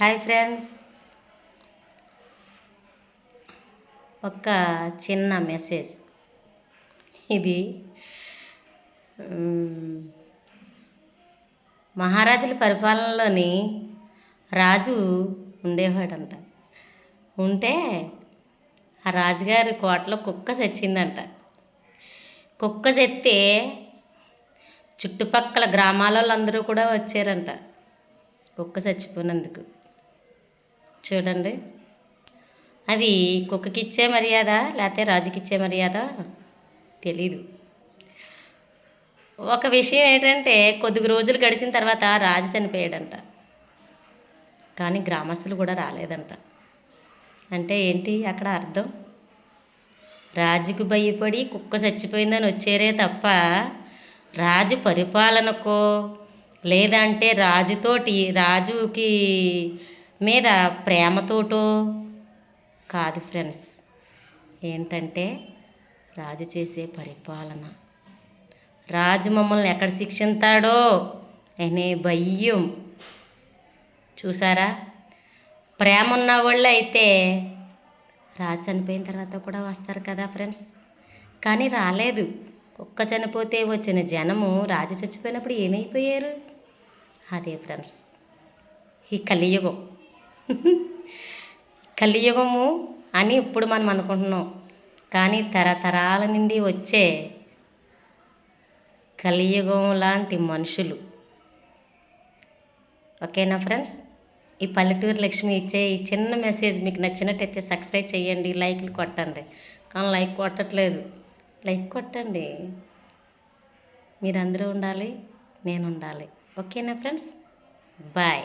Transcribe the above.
Hi friends. ఒక చిన్న message. ఇది మహారాజుల పరిపాలనలోని రాజు ఉండేవాడంట. ఉంటే ఆ రాజుగారి కోటలో కుక్క చచ్చిందంట. కుక్క చెత్తే చుట్టుపక్కల గ్రామాల వాళ్ళందరూ కూడా వచ్చారంట. కుక్క చచ్చిపోయినందుకు చూడండి. అది కుక్కకిచ్చే మర్యాద లేకపోతే రాజుకిచ్చే మర్యాద? తెలీదు. ఒక విషయం ఏంటంటే కొద్ది రోజులు గడిచిన తర్వాత రాజు చనిపోయాడంట. కానీ గ్రామస్తులు కూడా రాలేదంట. అంటే ఏంటి అక్కడ అర్థం? రాజుకు భయపడి కుక్క చచ్చిపోయిందని వచ్చారే తప్ప రాజు పరిపాలనకో లేదంటే రాజుతోటి రాజుకి మీద ప్రేమతోటో కాదు ఫ్రెండ్స్. ఏంటంటే రాజు చేసే పరిపాలన. రాజు మమ్మల్ని ఎక్కడ శిక్షిస్తాడో అనే భయం. చూసారా? ప్రేమ ఉన్న వాళ్ళు అయితే రాజు చనిపోయిన తర్వాత కూడా వస్తారు కదా ఫ్రెండ్స్. కానీ రాలేదు. కుక్క చనిపోతే వచ్చిన జనము రాజు చచ్చిపోయినప్పుడు ఏమైపోయారు? అదే ఫ్రెండ్స్. ఈ కలియుగం. కలియుగము అని ఇప్పుడు మనం అనుకుంటున్నాం. కానీ తరతరాల నుండి వచ్చే కలియుగం లాంటి మనుషులు. ఓకేనా ఫ్రెండ్స్? ఈ పల్లెటూరు లక్ష్మి ఇచ్చే ఈ చిన్న మెసేజ్ మీకు నచ్చినట్టయితే సబ్స్క్రైబ్ చేయండి లైక్లు కొట్టండి. కానీ లైక్ కొట్టట్లేదు. లైక్ కొట్టండి. మీరందరూ ఉండాలి నేను ఉండాలి. ఓకేనా ఫ్రెండ్స్? బాయ్.